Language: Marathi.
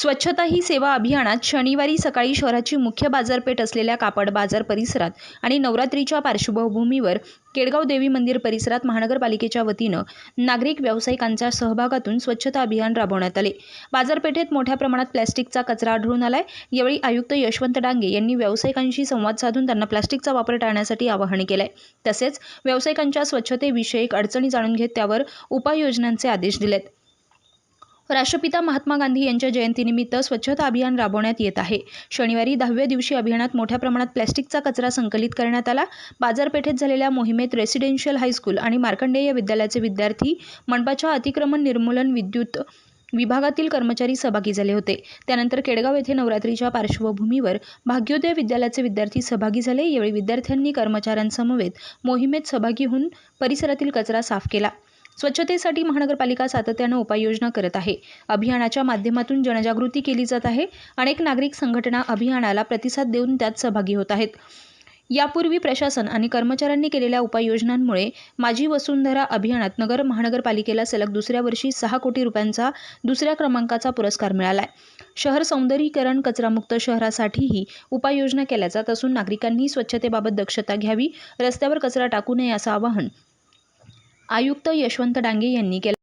स्वच्छता ही सेवा अभियानात शनिवारी सकाळी शहराची मुख्य बाजारपेठ असलेल्या कापड बाजार परिसरात आणि नवरात्रीच्या पार्श्वभूमीवर केडगाव देवी मंदिर परिसरात महानगरपालिकेच्या वतीनं नागरिक व्यावसायिकांच्या सहभागातून स्वच्छता अभियान राबवण्यात आले. बाजारपेठेत मोठ्या प्रमाणात प्लॅस्टिकचा कचरा आढळून आलाय. यावेळी आयुक्त यशवंत डांगे यांनी व्यावसायिकांशी संवाद साधून त्यांना प्लॅस्टिकचा वापर टाळण्यासाठी आवाहन केलंय. तसेच व्यावसायिकांच्या स्वच्छतेविषयक अडचणी जाणून घेत त्यावर उपाययोजनांचे आदेश दिलेत. राष्ट्रपिता महात्मा गांधी यांच्या जयंतीनिमित्त स्वच्छता अभियान राबवण्यात येत आहे. शनिवारी दहाव्या दिवशी अभियानात मोठ्या प्रमाणात प्लॅस्टिकचा कचरा संकलित करण्यात आला. बाजारपेठेत झालेल्या मोहिमेत रेसिडेन्शियल हायस्कूल आणि मार्कंडेय विद्यालयाचे विद्यार्थी मनपाच्या अतिक्रमण निर्मूलन विद्युत विभागातील कर्मचारी सहभागी झाले होते. त्यानंतर केडगाव येथे नवरात्रीच्या पार्श्वभूमीवर भाग्योदय विद्यालयाचे विद्यार्थी सहभागी झाले. यावेळी विद्यार्थ्यांनी कर्मचाऱ्यांसमवेत मोहिमेत सहभागी होऊन परिसरातील कचरा साफ केला. स्वच्छतेसाठी महानगरपालिका सातत्यानं उपाययोजना करत आहे. अभियानाच्या माध्यमातून जनजागृती केली जात आहे. अनेक नागरिक संघटना अभियानाला प्रतिसाद देऊन त्यात सहभागी होत आहेत. यापूर्वी प्रशासन आणि कर्मचाऱ्यांनी केलेल्या उपाययोजनांमुळे माझी वसुंधरा अभियानात नगर महानगरपालिकेला सलग दुसऱ्या वर्षी सहा कोटी रुपयांचा दुसऱ्या क्रमांकाचा पुरस्कार मिळाला आहे शहर सौंदर्यीकरण कचरामुक्त शहरासाठीही उपाययोजना केल्या जात असून नागरिकांनी स्वच्छतेबाबत दक्षता घ्यावी रस्त्यावर कचरा टाकू नये असं आवाहन आयुक्त यशवंत डांगे यांनी केला.